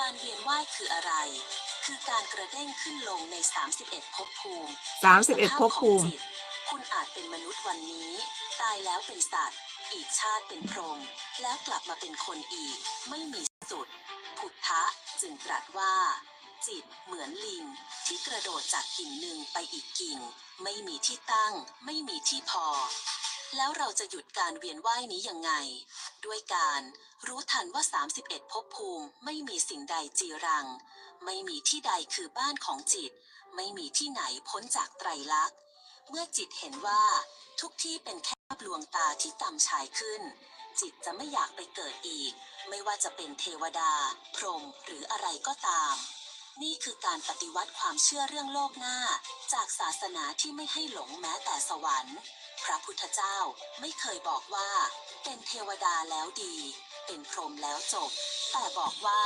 การเวียนว่ายคืออะไร คือการกระเด้งขึ้นลงใน 31ภพภูมิสามสิบเอ็ดภพภูมิสภาพของจิตคุณอาจเป็นมนุษย์วันนี้ ตายแล้วเป็นสัตว์ อีกชาติเป็นพรหมแล้วกลับมาเป็นคนอีก ไม่มีสุด พุทธะจึงตรัสว่าจิตเหมือนลิง ที่กระโดดจากกิ่งหนึ่งไปอีกกิ่ง ไม่มีที่ตั้ง ไม่มีที่พอ แล้วเราจะหยุดการเวียนว่ายนี้ยังไง ด้วยการรู้ทันว่า 31ภพภูมิไม่มีสิ่งใดจีรัง ไม่มีที่ใดคือบ้านของจิต ไม่มีที่ไหนพ้นจากไตรลักษณ์ เมื่อจิตเห็นว่าทุกที่เป็นแค่ลวงตาที่ต่ำฉายขึ้น จิตจะไม่อยากไปเกิดอีก ไม่ว่าจะเป็นเทวดา พรหมหรืออะไรก็ตาม นี่คือการปฏิวัติความเชื่อเรื่องโลกหน้า จากศาสนาที่ไม่ให้หลงแม้แต่สวรรค์ พระพุทธเจ้าไม่เคยบอกว่า เป็นเทวดาแล้วดี เป็นพรหมแล้วจบ แต่บอกว่า